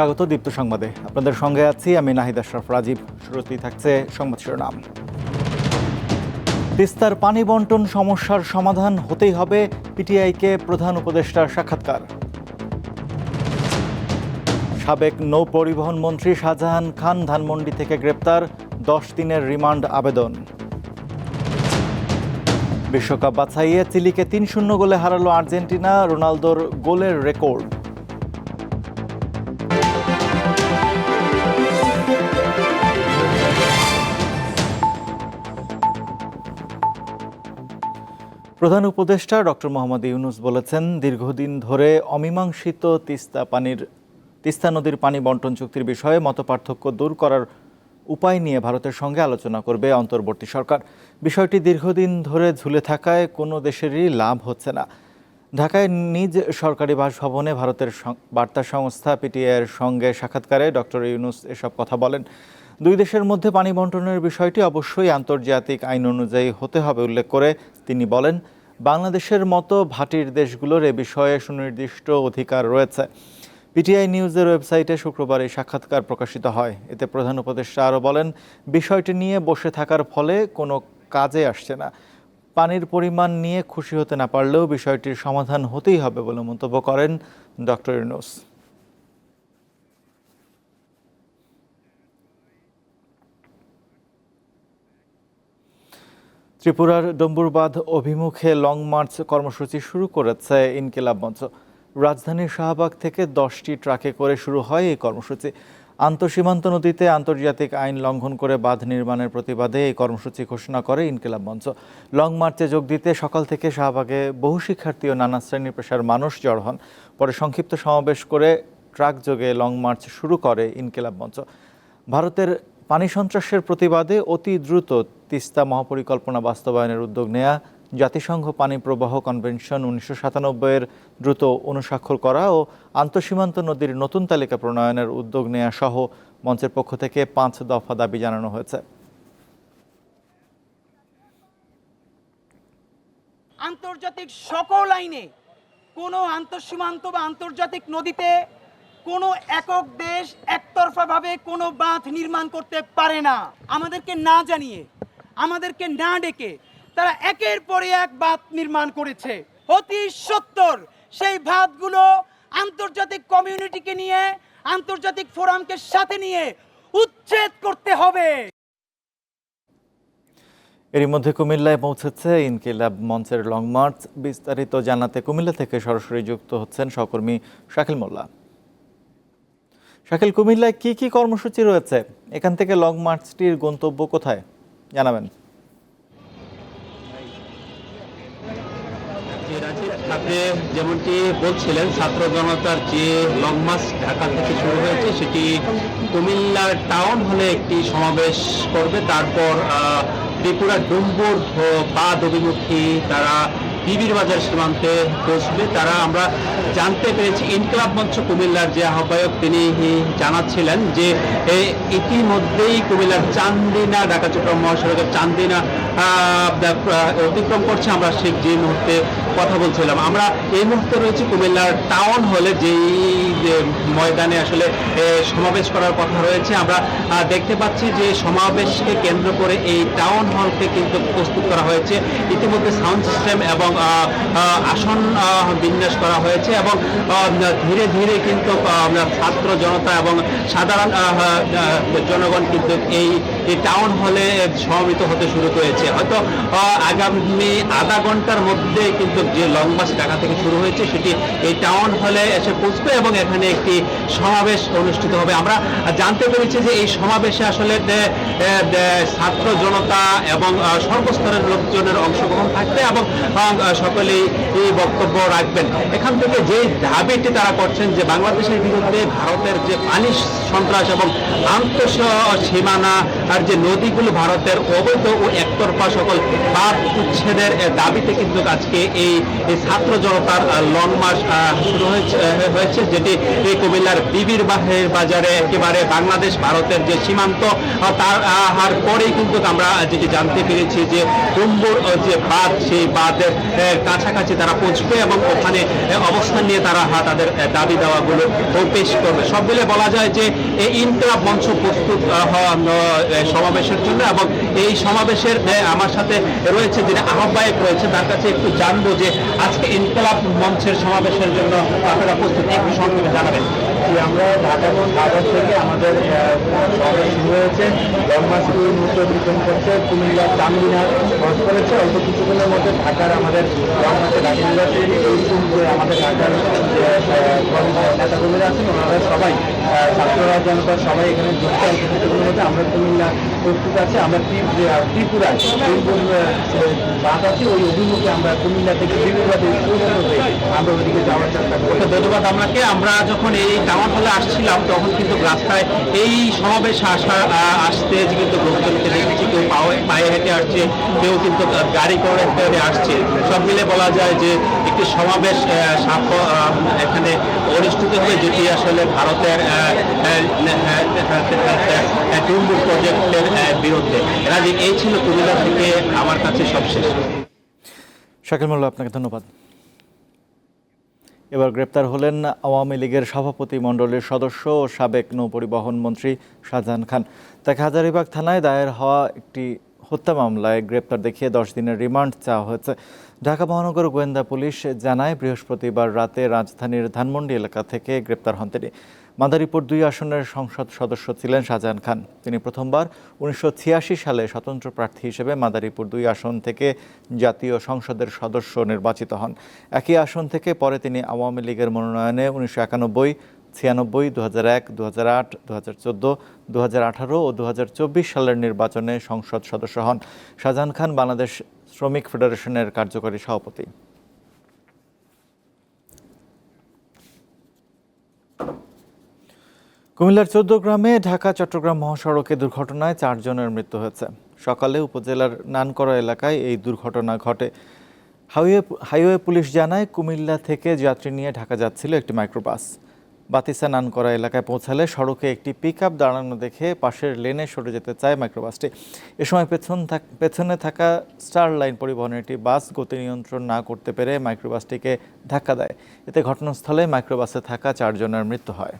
স্বাগত দীপ্ত সংবাদে। আপনাদের সঙ্গে আছি আমি নাহিদ আশরাফ। রাজীব শুরুতেই থাকছে সংবাদ শিরোনাম। তিস্তার পানি বন্টন সমস্যার সমাধান হতেই হবে পিটিআইকে প্রধান উপদেষ্টার সাক্ষাৎকার। সাবেক নৌ পরিবহন মন্ত্রী শাহজাহান খান ধানমন্ডি থেকে গ্রেপ্তার, দশ দিনের রিমান্ড আবেদন। বিশ্বকাপ বাছাইয়ে চিলিকে তিন শূন্য গোলে হারালো আর্জেন্টিনা, রোনালদোর গোলের রেকর্ড। প্রধান উপদেষ্টা ডক্টর মোহাম্মদ ইউনুস বলেছেন, দীর্ঘদিন ধরে অমীমাংসিত তিস্তা পানির, তিস্তা নদীর পানি বন্টন চুক্তির বিষয়ে মতপার্থক্য দূর করার উপায় নিয়ে ভারতের সঙ্গে আলোচনা করবে অন্তর্বর্তী সরকার। বিষয়টি দীর্ঘদিন ধরে ঝুলে থাকায় কোনো দেশেরই লাভ হচ্ছে না। ঢাকায় নিজ সরকারি বাসভবনে ভারতের বার্তা সংস্থা পিটিআইয়ের সঙ্গে সাক্ষাৎকারে ডক্টর ইউনুস এসব কথা বলেন। দুই দেশের মধ্যে পানি বন্টনের বিষয়টি অবশ্যই আন্তর্জাতিক আইন অনুযায়ী হতে হবে উল্লেখ করে তিনি বলেন, বাংলাদেশের মতো ভাটির দেশগুলোর এ বিষয়ে সুনির্দিষ্ট অধিকার রয়েছে। পিটিআই নিউজের ওয়েবসাইটে শুক্রবার এই সাক্ষাৎকার প্রকাশিত হয়। এতে প্রধান উপদেষ্টা আরও বলেন, বিষয়টি নিয়ে বসে থাকার ফলে কোনো কাজে আসছে না। পানির পরিমাণ নিয়ে খুশি হতে না পারলেও বিষয়টির সমাধান হতেই হবে বলে মন্তব্য করেন ডক্টর ইউনুস। ত্রিপুরার ডম্বুরবাঁধ অভিমুখে লং মার্চ কর্মসূচি শুরু করেছে ইনকিলাব মঞ্চ। রাজধানীর শাহবাগ থেকে দশটি ট্রাকে করে শুরু হয় এই কর্মসূচি। আন্তঃসীমান্ত নদীতে আন্তর্জাতিক আইন লঙ্ঘন করে বাঁধ নির্মাণের প্রতিবাদে এই কর্মসূচি ঘোষণা করে ইনকিলাব মঞ্চ। লং মার্চে যোগ দিতে সকাল থেকে শাহবাগে বহু শিক্ষার্থী ও নানা শ্রেণির পেশার মানুষ জড় হন। পরে সংক্ষিপ্ত সমাবেশ করে ট্রাক যোগে লং মার্চ শুরু করে ইনকিলাব মঞ্চ। ভারতের পানি সন্ত্রাসের প্রতিবাদে অতি দ্রুত তিস্তা মহাপরিকল্পনা বাস্তবায়নের উদ্যোগ নেয়া, জাতিসংঘ পানি প্রবাহ কনভেনশন উনিশশো সাতানব্বইয়ের দ্রুত অনুস্বাক্ষর করা ও আন্তঃসীমান্ত নদীর নতুন তালিকা প্রণয়নের উদ্যোগ নেয়া সহ মঞ্চের পক্ষ থেকে পাঁচ দফা দাবি জানানো হয়েছে। আন্তর্জাতিক সকল আইনে কোনো আন্তঃসীমান্ত বা আন্তর্জাতিক নদীতে কোনো একক দেশ একতরফাভাবে কোনো বাঁধ নির্মাণ করতে পারে না। আমাদেরকে না জানিয়ে আমাদেরকে না ডেকে তারা একের পরে এক বাঁধ নির্মাণ করেছে। অতি সত্তর। সেই বাঁধগুলো আন্তর্জাতিক কমিউনিটিকে নিয়ে, আন্তর্জাতিক ফোরামকে সাথে নিয়ে উচ্ছেদ করতে হবে। এরই মধ্যে কুমিল্লায় পৌঁছেছে ইনকিলাব মঞ্চের লং মার্চ। বিস্তারিত জানাতে কুমিল্লা থেকে সরাসরি যুক্ত হচ্ছেন সহকর্মী শাকিল মোল্লা। শাকিল, কুমিল্লায় কি কি কর্মসূচি রয়েছে? এখান থেকে লং মার্চটির গন্তব্য কোথায়? জানাবেন। আপনি যেমনটি বলছিলেন, ছাত্র জনতার যে লং মার্চ ঢাকা থেকে শুরু হয়েছে, সেটি কুমিল্লার টাউন হলে একটি সমাবেশ করবে। তারপর ত্রিপুরা ডুম্বুর বা বাদ অভিমুখী তারা বিবির বাজার সীমান্তে পৌঁছবে তারা আমরা জানতে পেরেছি, ইনকলাব মঞ্চ কুমিল্লার যে আহ্বায়ক তিনি জানাচ্ছিলেন যে ইতিমধ্যেই কুমিল্লার চান্দিনা, ঢাকা চট্টগ্রাম মহাসড়কের চান্দিনা অতিক্রম করছে। আমরা ঠিক যে মুহূর্তে কথা বলছিলাম। আমরা এই মুহূর্তে রয়েছি কুমিল্লার টাউন হলে, যেই ময়দানে আসলে সমাবেশ করার কথা রয়েছে। আমরা দেখতে পাচ্ছি যে সমাবেশকে কেন্দ্র করে এই টাউন হলকে কিন্তু প্রস্তুত করা হয়েছে। ইতিমধ্যে সাউন্ড সিস্টেম এবং আসন বিন্যাস করা হয়েছে এবং ধীরে ধীরে কিন্তু ছাত্র জনতা এবং সাধারণ জনগণ কিন্তু এই টাউন হলে সমবেত হতে শুরু করেছে। হয়তো আগামী আধা ঘণ্টার মধ্যে কিন্তু যে লং মার্চ ঢাকা থেকে শুরু হয়েছে, সেটি এই টাউন হলে এসে পৌঁছবে এবং এখানে একটি সমাবেশ অনুষ্ঠিত হবে। আমরা জানতে পেরেছি যে এই সমাবেশে আসলে ছাত্র জনতা এবং সর্বস্তরের লোকজনের অংশগ্রহণ থাকবে এবং সকলেই এই বক্তব্য রাখবেন। এখান থেকে যে দাবিটি তারা করছেন যে, বাংলাদেশের বিরুদ্ধে ভারতের যে পানি সন্ত্রাস এবং আন্তঃ সীমানা আর যে নদীগুলো ভারতের অবৈধ ও একতরফা সকল বাদ উচ্ছেদের দাবিতে কিন্তু আজকে এই ছাত্র জনতার লং মার্চ শুরু হয়েছে যেটি এই কুমিল্লার বিবির বাজারে একেবারে বাংলাদেশ ভারতের যে সীমান্ত তার আহ, আর পরেই কিন্তু আমরা যেটি জানতে পেরেছি যে কুম্বুর যে বাঁধ সেই বাঁধের কাছাকাছি তারা পৌঁছবে এবং ওখানে অবস্থান নিয়ে তারা তাদের দাবি দেওয়াগুলো পেশ করবে। সব মিলে বলা যায় যে এই ইনকলাব মঞ্চ প্রস্তুত হওয়া সমাবেশের জন্য এবং এই সমাবেশের আমার সাথে রয়েছে যিনি আহ্বায়ক রয়েছে তার কাছে একটু জানব যে আজকে ইনকলাব মঞ্চের সমাবেশের জন্য আপনারা প্রস্তুত একটু সংক্ষেপে জানাবেন? আমরা ঢাকা বাজার থেকে আমাদের সমাবেশ শুরু হয়েছে। জন্মাষ্টমী নৃত্য অতিক্রম করছে কুমিল্লা চামদিনার ক্রস করেছে। অল্প কিছুক্ষণের মধ্যে ঢাকার আমাদের এইরকম যে আমাদের ঢাকার নেতাকর্মীরা আছেন ওনারা সবাই ছাত্ররা জনতা সবাই এখানে যুক্ত। অল্প কিছুক্ষণের মধ্যে আমরা কুমিল্লা প্রস্তুত আছে। আমরা আহ, ত্রিপুরায় আছে ওই অভিমুখে আমরা কুমিল্লা থেকে বিভিন্ন হয়ে আমরা ওইদিকে যাওয়ার চেষ্টা ওকে ধন্যবাদ আপনাকে আমরা যখন এই টাউন হলে আসছিলাম তখন কিন্তু রাস্তায় এই সমাবেশ আসা আসতে কিন্তু লোকজনকে দেখেছি কেউ পায়ে হেঁটে আসছে কেউ কিন্তু গাড়ি করে হেঁটে আসছে সব মিলে বলা যায় যে একটি সমাবেশ এখানে অনুষ্ঠিত হবে যেটি আসলে ভারতের টুম্বু প্রজেক্টের বিরুদ্ধে রাজি এই ছিল কুমিল্লা থেকে আমার কাছে সবশেষ শাকিল মোল্লা, আপনাকে ধন্যবাদ। এবার গ্রেপ্তার হলেন আওয়ামী লীগের সভাপতি মণ্ডলীর সদস্য ও সাবেক নৌপরিবহন মন্ত্রী শাহজাহান খান। তাকে হাজারিবাগ থানায় দায়ের হওয়া একটি হত্যা মামলায় গ্রেপ্তার দেখিয়ে দশ দিনের রিমান্ড চাওয়া হয়েছে। ঢাকা মহানগর গোয়েন্দা পুলিশ জানায়, বৃহস্পতিবার রাতে রাজধানীর ধানমন্ডি এলাকা থেকে গ্রেপ্তার হন তিনি। মাদারীপুর দুই আসনের সংসদ সদস্য ছিলেন শাহজাহান খান। তিনি প্রথমবার উনিশশো ছিয়াশি সালে স্বতন্ত্র প্রার্থী হিসেবে মাদারীপুর দুই আসন থেকে জাতীয় সংসদের সদস্য নির্বাচিত হন। একই আসন থেকে পরে তিনি আওয়ামী লীগের মনোনয়নে উনিশশো একানব্বই, ছিয়ানব্বই দু হাজার এক দু হাজার আট দু হাজার চোদ্দ দু হাজার আঠারো ও দু হাজার চব্বিশ সালের নির্বাচনে সংসদ সদস্য হন। শাহজাহান খান বাংলাদেশ শ্রমিক ফেডারেশনের কার্যকরী সভাপতি। কুমিল্লার চোদ্দ গ্রামে ঢাকা, চট্টগ্রাম মহাসড়কে দুর্ঘটনায় চারজনের মৃত্যু হয়েছে। সকালে উপজেলার নানকরা এলাকায় এই দুর্ঘটনা ঘটে। হাইওয়ে হাইওয়ে পুলিশ জানায়, কুমিল্লা থেকে যাত্রী নিয়ে ঢাকা যাচ্ছিল একটি মাইক্রোবাস। বাতিসা নানকরা এলাকায় পৌঁছালে সড়কে একটি পিক দাঁড়ানো দেখে পাশের লেনে সরে যেতে চায় মাইক্রোবাসটি। এ সময় পেছন পেছনে থাকা স্টার লাইন পরিবহনের একটি বাস গতি নিয়ন্ত্রণ না করতে পেরে মাইক্রোবাসটিকে ধাক্কা দেয়। এতে ঘটনাস্থলে মাইক্রোবাসে থাকা চারজনের মৃত্যু হয়।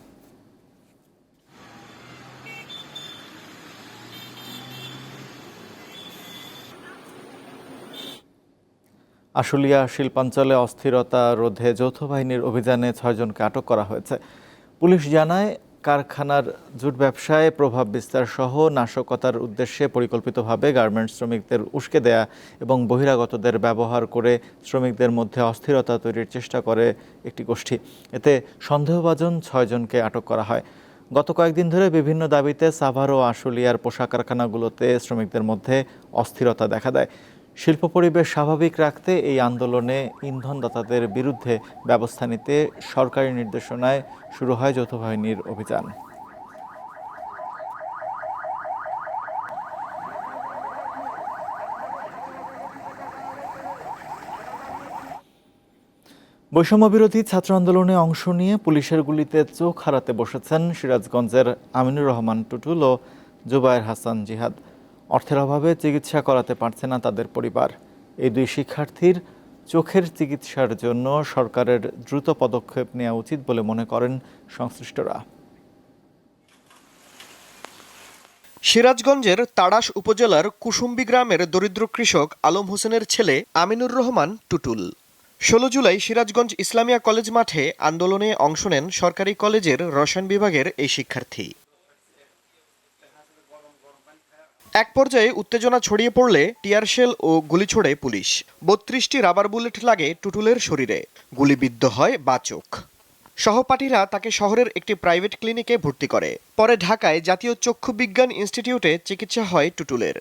আশুলিয়া শিল্পাঞ্চলে অস্থিরতা রোধে যৌথ বাহিনীর অভিযানে ছয়জনকে আটক করা হয়েছে। পুলিশ জানায়, কারখানার জুট ব্যবসায় প্রভাব বিস্তার সহ নাশকতার উদ্দেশ্যে পরিকল্পিতভাবে গার্মেন্টস শ্রমিকদের উস্কে দেয়া এবং বহিরাগতদের ব্যবহার করে শ্রমিকদের মধ্যে অস্থিরতা তৈরির চেষ্টা করে একটি গোষ্ঠী। এতে সন্দেহভাজন ছয়জনকে আটক করা হয়। গত কয়েকদিন ধরে বিভিন্ন দাবিতে সাভার ও আশুলিয়ার পোশাক কারখানাগুলোতে শ্রমিকদের মধ্যে অস্থিরতা দেখা দেয়। শিল্প পরিবেশ স্বাভাবিক রাখতে এই আন্দোলনে ইন্ধনদাতাদের বিরুদ্ধে ব্যবস্থা নিতে সরকারি নির্দেশনায় শুরু হয় যৌথ বাহিনীর অভিযান। বৈষম্য বিরোধী ছাত্র আন্দোলনে অংশ নিয়ে পুলিশের গুলিতে চোখ হারাতে বসেছেন সিরাজগঞ্জের আমিনুর রহমান টুটুল ও জুবায়ের হাসান জিহাদ। অর্থের অভাবে চিকিৎসা করাতে পারছে না তাদের পরিবার। এই দুই শিক্ষার্থীর চোখের চিকিৎসার জন্য সরকারের দ্রুত পদক্ষেপ নেওয়া উচিত বলে মনে করেন সংশ্লিষ্টরা। সিরাজগঞ্জের তাড়াশ উপজেলার কুসুম্বি গ্রামের দরিদ্র কৃষক আলম হোসেনের ছেলে আমিনুর রহমান টুটুল। ষোলো জুলাই সিরাজগঞ্জ ইসলামিয়া কলেজ মাঠে আন্দোলনে অংশ নেন সরকারি কলেজের রসায়ন বিভাগের এই শিক্ষার্থী। এক পর্যায়ে উত্তেজনা ছড়িয়ে পড়লে টিয়ারশেল ও গুলি ছোড়ে পুলিশ। বত্রিশটি রাবার বুলেট লাগে টুটুলের শরীরে। গুলিবিদ্ধ হয় বাচক। সহপাঠীরা তাকে শহরের একটি প্রাইভেট ক্লিনিকে ভর্তি করে। পরে ঢাকায় জাতীয় চক্ষু বিজ্ঞান ইনস্টিটিউটে চিকিৎসা হয় টুটুলের।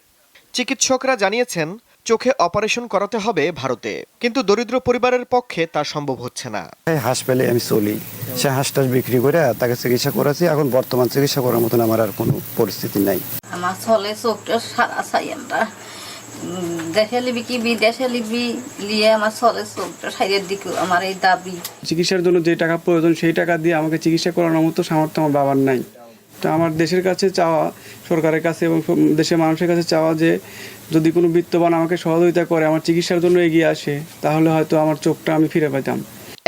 চিকিৎসকরা জানিয়েছেন, চোখে অপারেশন করাতে হবে ভারতে। কিন্তু দরিদ্র পরিবারের পক্ষে তা সম্ভব হচ্ছে না। হাঁস পেলে আমি চলি। সে হাঁসটা বিক্রি করে তাকে চিকিৎসা করেছি এখন বর্তমান চিকিৎসা করার মতন আমার আর কোনো পরিস্থিতি নাই। আমার চলে চোখটা সারা চাই আমরা। দেশে লিবি কি বিদেশে লিবি লিয়ে আমার চলে চোখটা সাইডের দিকে আমার এই দাবি। চিকিৎসার জন্য যে টাকা প্রয়োজন, সেই টাকা দিয়ে আমাকে চিকিৎসা করানোর মতো সামর্থ্য আমার বাবার নাই। তো আমার দেশের কাছে চাওয়া, সরকারের কাছে এবং দেশের মানুষের কাছে চাওয়া যে যদি কোনো বিত্তবান আমাকে সহযোগিতা করে, আমার চিকিৎসার জন্য এগিয়ে আসে, তাহলে হয়তো আমার চোখটা আমি ফিরে পেতাম।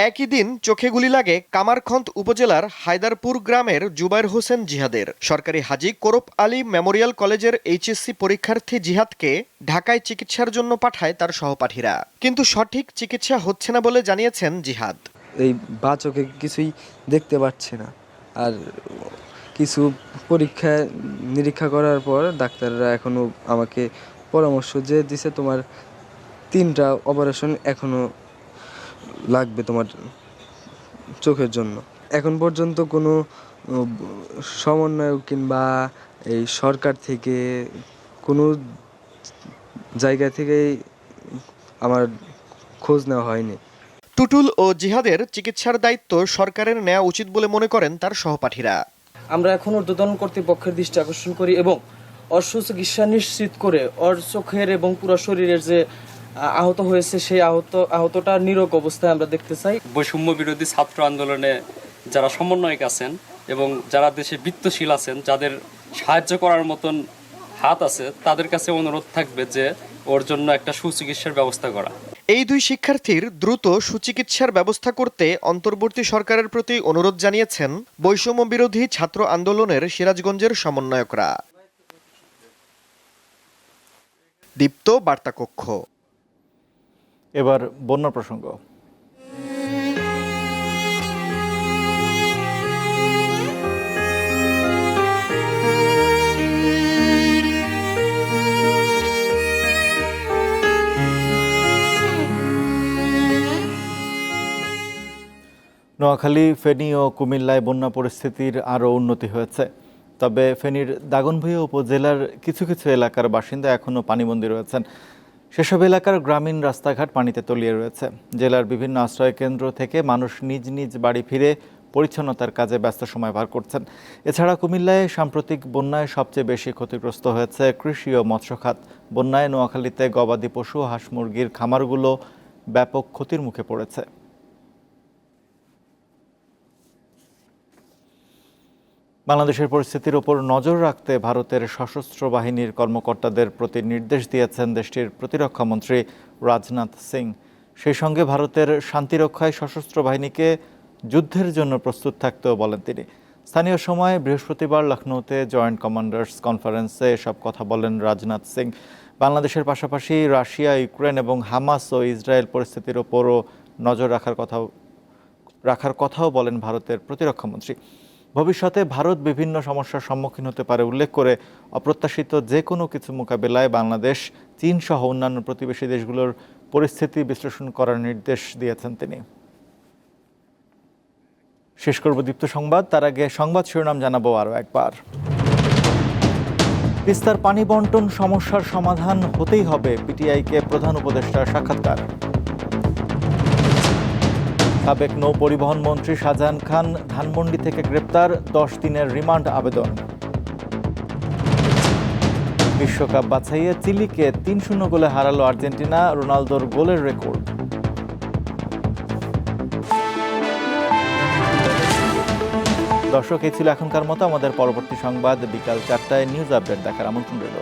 একই দিন চোখে গুলি লাগে কামারখন্দ উপজেলার হায়দারপুর গ্রামের জুবাইর হোসেন জিহাদের। সরকারি হাজি কোরপ আলী মেমোরিয়াল কলেজের এইচএসসি পরীক্ষার্থী জিহাদকে ঢাকায় চিকিৎসার জন্য পাঠায় তার সহপাঠীরা। কিন্তু সঠিক চিকিৎসা হচ্ছে না বলে জানিয়েছেন জিহাদ। এই বা চোখে কিছুই দেখতে পাচ্ছে না। আর কিছু পরীক্ষা নিরীক্ষা করার পর ডাক্তাররা এখনও আমাকে পরামর্শ যে দিছে তোমার তিনটা অপারেশন এখনও লাগবে তোমার চোখের জন্য। এখন পর্যন্ত কোনো উম, সমন্বয় কিংবা এই সরকার থেকে কোনো জায়গা থেকেই আমার খোঁজ নেওয়া হয়নি। টুটুল ও জিহাদের চিকিৎসার দায়িত্ব সরকারের নেওয়া উচিত বলে মনে করেন তার সহপাঠীরা। আমরা এখন ঊর্ধ্বতন কর্তৃপক্ষের দৃষ্টি আকর্ষণ করি এবং ওর সুচিকিৎসা নিশ্চিত করে ওর চোখের এবং পুরো শরীরের যে আহত হয়েছে সেই আহত আহতটা নিরোগ অবস্থায় আমরা দেখতে চাই। বৈষম্য বিরোধী ছাত্র আন্দোলনে যারা সমন্বয়ক আছেন এবং যারা দেশে বৃত্তশীল আছেন যাদের সাহায্য করার মতন হাত আছে তাদের কাছে অনুরোধ থাকবে যে ওর জন্য একটা সুচিকিৎসার ব্যবস্থা করা। এই দুই শিক্ষার্থীর দ্রুত সুচিকিৎসার ব্যবস্থা করতে অন্তর্বর্তী সরকারের প্রতি অনুরোধ জানিয়েছেন বৈষম্য বিরোধী ছাত্র আন্দোলনের সিরাজগঞ্জের সমন্বয়করা। দীপ্ত বার্তা কক্ষ এবার বন্যা প্রসঙ্গ। নোয়াখালী, ফেনী ও কুমিল্লায় বন্যা পরিস্থিতির আরও উন্নতি হয়েছে। তবে ফেনীর দাগনভূঞা উপজেলার কিছু কিছু এলাকার বাসিন্দা এখনও পানিবন্দী রয়েছেন। সেসব এলাকার গ্রামীণ রাস্তাঘাট পানিতে তলিয়ে রয়েছে। জেলার বিভিন্ন আশ্রয়কেন্দ্র থেকে মানুষ নিজ নিজ বাড়ি ফিরে পরিচ্ছন্নতার কাজে ব্যস্ত সময় পার করছেন। এছাড়া কুমিল্লায় সাম্প্রতিক বন্যায় সবচেয়ে বেশি ক্ষতিগ্রস্ত হয়েছে কৃষি ও মৎস্য খাত। বন্যায় নোয়াখালীতে গবাদি পশু, হাঁস মুরগির খামারগুলো ব্যাপক ক্ষতির মুখে পড়েছে। বাংলাদেশের পরিস্থিতির ওপর নজর রাখতে ভারতের সশস্ত্র বাহিনীর কর্মকর্তাদের প্রতি নির্দেশ দিয়েছেন দেশটির প্রতিরক্ষামন্ত্রী রাজনাথ সিং। সেই সঙ্গে ভারতের শান্তিরক্ষায় সশস্ত্র বাহিনীকে যুদ্ধের জন্য প্রস্তুত থাকতেও বলেন তিনি। স্থানীয় সময় বৃহস্পতিবার লখনৌতে জয়েন্ট কমান্ডার্স কনফারেন্সে সব কথা বলেন রাজনাথ সিং। বাংলাদেশের পাশাপাশি রাশিয়া, ইউক্রেন এবং হামাস ও ইসরায়েল পরিস্থিতির ওপরও নজর রাখার কথাও রাখার কথাও বলেন ভারতের প্রতিরক্ষামন্ত্রী ভবিষ্যতে ভারত বিভিন্ন সমস্যার সম্মুখীন হতে পারে উল্লেখ করে অপ্রত্যাশিত যে কোনো কিছু মোকাবেলায় বাংলাদেশ, চীন সহ অন্যান্য প্রতিবেশী দেশগুলোর পরিস্থিতি বিশ্লেষণ করার নির্দেশ দিয়েছেন তিনি। শেষ করব দীপ্ত সংবাদ, তার আগে সংবাদ শিরোনাম জানাব আরও একবার। তিস্তার পানি বন্টন সমস্যার সমাধান হতেই হবে, পিটিআইকে প্রধান উপদেষ্টার সাক্ষাৎকার। সাবেক নৌ পরিবহন মন্ত্রী শাহজাহান খান ধানমন্ডি থেকে গ্রেপ্তার, দশ দিনের রিমান্ড আবেদন। বিশ্বকাপ বাছাইয়ে চিলিকে তিন শূন্য গোলে হারালো আর্জেন্টিনা, রোনালদোর গোলের রেকর্ড। দর্শক, এই ছিল এখনকার মতো। আমাদের পরবর্তী সংবাদ বিকাল চারটায় নিউজ আপডেট দেখার আমন্ত্রণ রইল।